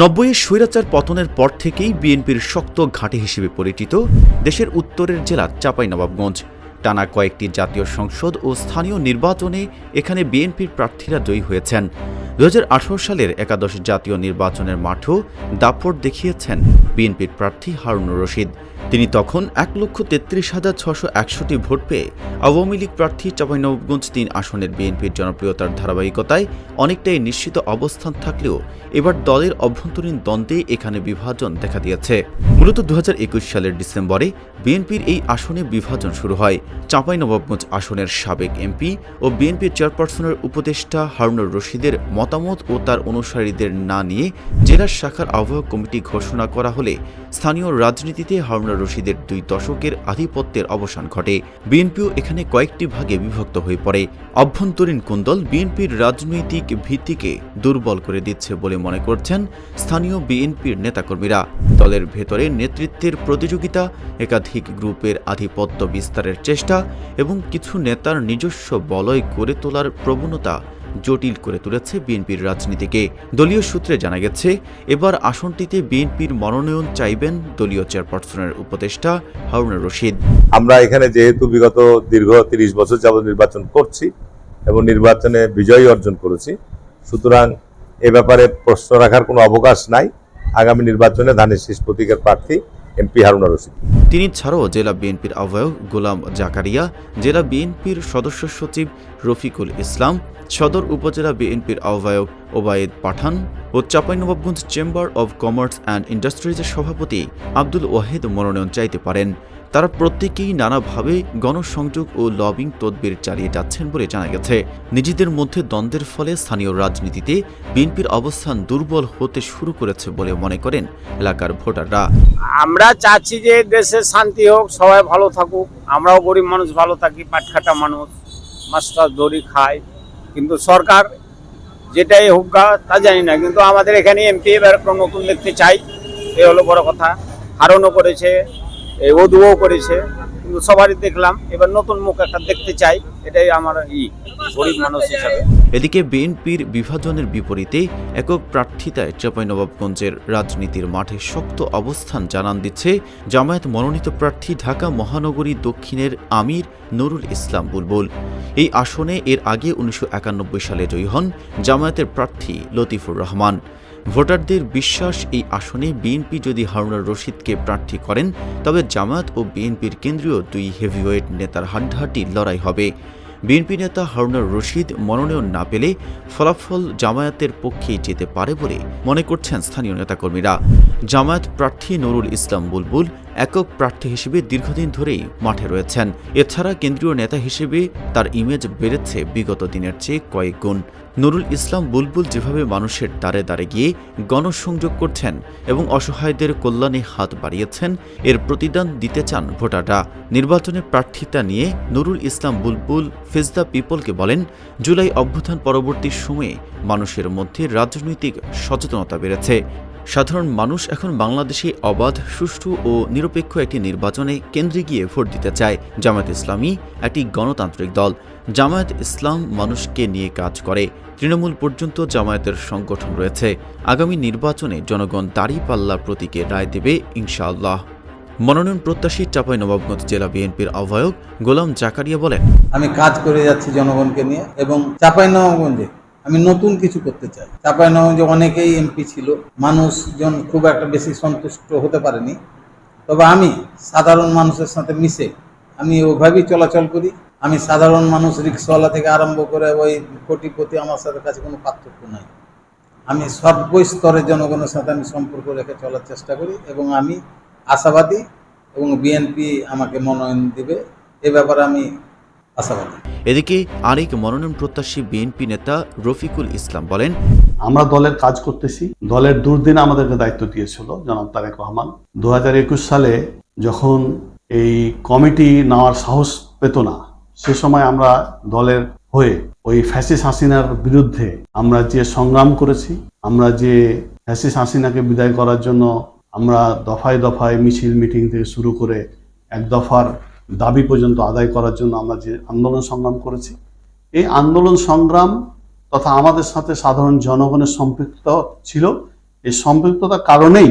নব্বইয়ের স্বৈরাচার পতনের পর থেকেই বিএনপির শক্ত ঘাঁটি হিসেবে পরিচিত দেশের উত্তরের জেলা চাঁপাইনবাবগঞ্জ। টানা কয়েকটি জাতীয় সংসদ ও স্থানীয় নির্বাচনে এখানে বিএনপির প্রার্থীরা জয়ী হয়েছেন। দুহাজার আঠারো সালের একাদশ জাতীয় নির্বাচনের মাঠও দাপট দেখিয়েছেন বিএনপির প্রার্থী হারুনুর রশিদ। তিনি তখন এক লক্ষ তেত্রিশ হাজার ছশো একষট্টি ভোট পেয়ে আওয়ামী লীগ প্রার্থী চাঁপাইনবাবগঞ্জ তিন আসনের বিএনপির জনপ্রিয়তার ধারাবাহিকতায় অনেকটাই নিশ্চিত অবস্থান থাকলেও এবার দলের অভ্যন্তরীণ দ্বন্দ্বে এখানে বিভাজন দেখা দিয়েছে। মূলত দুহাজার একুশ সালের ডিসেম্বরে বিএনপির এই আসনে বিভাজন শুরু হয়। চাঁপাইনবাবগঞ্জ আসনের সাবেক এমপি ও বিএনপির চেয়ারপারসনের উপদেষ্টা হারুনুর রশিদের মতামত ও তার অনুসারীদের না নিয়ে জেলা শাখার আহ্বায়ক কমিটি ঘোষণা করা হলে স্থানীয় রাজনীতিতে হারুনুর রশিদের দুই দশকের আধিপত্যের অবসান ঘটে। বিএনপিও এখানে কয়েকটি ভাগে বিভক্ত হয়ে পড়ে। অভ্যন্তরীণ কুন্দল বিএনপির রাজনৈতিক ভিত্তিকে দুর্বল করে দিচ্ছে বলে মনে করছেন স্থানীয় বিএনপির নেতাকর্মীরা। দলের ভেতরে নেতৃত্বের প্রতিযোগিতা, একাধিক গ্রুপের আধিপত্য বিস্তারের চেষ্টা এবং কিছু নেতার নিজস্ব বলয় গড়ে তোলার প্রবণতা জটিল করে তুলেছে বিএনপির রাজনীতিকে। দলীয় সূত্রে জানা গেছে, এবার আসনটিতে বিএনপির মনোনয়ন চাইবেন দলীয় চেয়ারপারসনের উপদেষ্টা হারুনুর রশিদ। আমরা এখানে যেহেতু বিগত দীর্ঘ তিরিশ বছর যাবত নির্বাচন করছি এবং নির্বাচনে বিজয়ী অর্জন করেছি, সুতরাং এ ব্যাপারে প্রশ্ন রাখার কোনো অবকাশ নাই। আগামী নির্বাচনে ধানের শীষ প্রতীকের প্রার্থী এমপি হারুনা রশিদ। তিনি ছাড়াও জেলা বিএনপির আহ্বায়ক গোলাম জাকারিয়া, জেলা বিএনপির সদস্য সচিব রফিকুল ইসলাম, সদর উপজেলা বিএনপির আহ্বায়ক ওবায়েদ পাঠান ও Chapainawabganj chamber of commerce and ইন্ডাস্ট্রিজের সভাপতি আব্দুল ওয়াহেদ মনোনয়ন চাইতে পারেন। তারা প্রত্যেকেই নানাভাবে গণসংযোগ ও লবিং তদবির চালিয়ে যাচ্ছেন বলে জানা গেছে। নিজেদের মধ্যে দ্বন্দ্বের ফলে স্থানীয় রাজনীতিতে বিএনপির অবস্থান দুর্বল হতে শুরু করেছে বলে মনে করেন এলাকার ভোটাররা। আমরা চাচ্ছি যে দেশে শান্তি হোক, সবাই ভালো থাকুক। আমরাও গরিব মানুষ, ভালো থাকি, পাটখাটা মানুষ, মাস্টার দড়ি খায়। কিন্তু সরকার যেটাই হোক তা জানি না, কিন্তু আমাদের এখানে এমপি এবার নতুন দেখতে চাই, এ হলো বড় কথা। হারণও করেছে ওদুও করেছে, কিন্তু সবারই দেখলাম, এবার নতুন মুখ একটা দেখতে চাই, এটাই আমার ই, গরিব মানুষ হিসাবে। এদিকে বিএনপির বিভাজনের বিপরীতে একক প্রার্থিতায় চাঁপাইনবাবগঞ্জের রাজনীতির মাঠে শক্ত অবস্থান জানান দিচ্ছে জামায়াত মনোনীত প্রার্থী ঢাকা মহানগরী দক্ষিণের আমির নুরুল ইসলাম বুলবুল। এই আসনে এর আগে উনিশশো একানব্বই সালে জয়ী হন জামায়াতের প্রার্থী লতিফুর রহমান। ভোটারদের বিশ্বাস, এই আসনে বিএনপি যদি হারুনার রশিদকে প্রার্থী করেন, তবে জামায়াত ও বিএনপির কেন্দ্রীয় দুই হেভিওয়েট নেতার হাড্ডাহাড্ডি লড়াই হবে। বিএনপি নেতা হারুনার রশিদ মনোনয়ন না পেলে ফলাফল জামায়াতের পক্ষে যেতে পারে বলে মনে করছেন স্থানীয় নেতাকর্মীরা। জামায়াত প্রার্থী নুরুল ইসলাম বুলবুল একক প্রার্থী হিসেবে দীর্ঘদিন ধরেই মাঠে রয়েছেন। এছাড়া কেন্দ্রীয় নেতা হিসেবে তার ইমেজ বেড়েছে বিগত দিনের চেয়ে কয়েক গুণ। নুরুল ইসলাম বুলবুল যেভাবে মানুষের দ্বারে দ্বারে গিয়ে গণসংযোগ করছেন এবং অসহায়দের কল্যাণে হাত বাড়িয়েছেন, এর প্রতিদান দিতে চান ভোটাররা। নির্বাচনে প্রার্থিতা নিয়ে নুরুল ইসলাম বুলবুল ফেজদা পিপলকে বলেন, জুলাই অভ্যুত্থান পরবর্তী সময়ে মানুষের মধ্যে রাজনৈতিক সচেতনতা বেড়েছে। সাধারণ মানুষ এখন বাংলাদেশে অবাধ, সুষ্ঠু ও নিরপেক্ষ একটি নির্বাচনে কেন্দ্রে গিয়ে ভোট দিতে চায় জামায়াত ইসলামী, একটি গণতান্ত্রিক দল। জামায়াত ইসলাম মানুষকে নিয়ে কাজ করে। তৃণমূল পর্যন্ত জামায়াতের সংগঠন রয়েছে। আগামী নির্বাচনে জনগণ দাড়ি পাল্লা প্রতীকে রায় দেবে ইনশাআল্লাহ। মনোনয়ন প্রত্যাশী চাঁপাইনবাবগঞ্জ জেলা বিএনপির আহ্বায়ক গোলাম জাকারিয়া বলেন, আমি কাজ করে যাচ্ছি জনগণকে নিয়ে এবং চাঁপাইনবাবগঞ্জে আমি নতুন কিছু করতে চাই। তারপরে যে অনেকেই এমপি ছিল, মানুষজন খুব একটা বেশি সন্তুষ্ট হতে পারেনি। তবে আমি সাধারণ মানুষের সাথে মিশে আমি ওইভাবেই চলাচল করি। আমি সাধারণ মানুষ রিক্সাওয়ালা থেকে আরম্ভ করে ওই কোটিপতি আমার সাথে কাছে কোনো পার্থক্য নাই। আমি সর্বস্তরের জনগণের সাথে আমি সম্পর্ক রেখে চলার চেষ্টা করি এবং আমি আশাবাদী এবং বিএনপি আমাকে মনোনয়ন দিবে। এ ব্যাপারে আমি আশাবাদী। এদিকে আরেক মনোনয়ন প্রত্যাশী বিএনপি নেতা রফিকুল ইসলাম বলেন, আমরা দলের কাজ করতেছি। দলের দুর্দিনে আমাদেরকে দায়িত্ব দিয়েছিল জনাব তারেক রহমান। দু হাজার একুশ সালে যখন এই কমিটি নেওয়ার সাহস পেত না, সে সময় আমরা দলের হয়ে ওই ফ্যাসিস হাসিনার বিরুদ্ধে আমরা যে সংগ্রাম করেছি, আমরা যে ফ্যাসিস হাসিনাকে বিদায় করার জন্য আমরা দফায় দফায় মিছিল মিটিং থেকে শুরু করে এক দফার দাবি পর্যন্ত আদায় করার জন্য আমরা যে আন্দোলন সংগ্রাম করেছি। এই আন্দোলন সংগ্রাম তথা আমাদের সাথে সাধারণ জনগণের সম্পৃক্ত ছিল। এই সম্পৃক্ততার কারণেই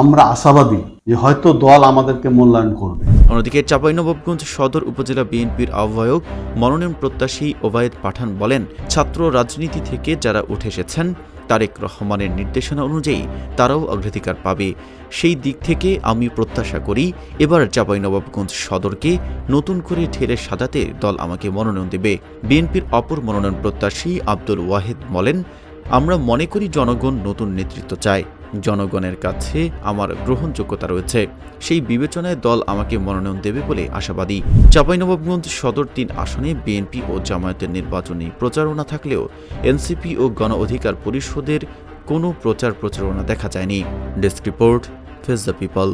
আমরা আশাবাদী যে হয়তো দল আমাদেরকে মূল্যায়ন করবে। অন্যদিকে চাঁপাইনবাবগঞ্জ সদর উপজেলা বিএনপির আহ্বায়ক মনোনয়ন প্রত্যাশী ওবায়েদ পাঠান বলেন, ছাত্র রাজনীতি থেকে যারা উঠে এসেছেন তারেক রহমানের নির্দেশনা অনুযায়ী তারাও অগ্রাধিকার পাবে। সেই দিক থেকে আমি প্রত্যাশা করি, এবার চাঁপাইনবাবগঞ্জ সদরকে নতুন করে ঢেলে সাজাতে দল আমাকে মনোনয়ন দেবে। বিএনপির অপর মনোনয়ন প্রত্যাশী আব্দুল ওয়াহেদ বলেন, আমরা মনে করি জনগণ নতুন নেতৃত্ব চায়। জনগণের কাছে আমার গ্রহণযোগ্যতা রয়েছে। সেই বিবেচনায় দল আমাকে মনোনয়ন দেবে বলে আশাবাদী। চাঁপাইনবাবগঞ্জ সদর তিন আসনে বিএনপি ও জামায়াতের নির্বাচনী প্রচারণা থাকলেও এনসিপি ও গণ অধিকার পরিষদের কোনো প্রচার প্রচারণা দেখা যায়নি। Desk report face the people.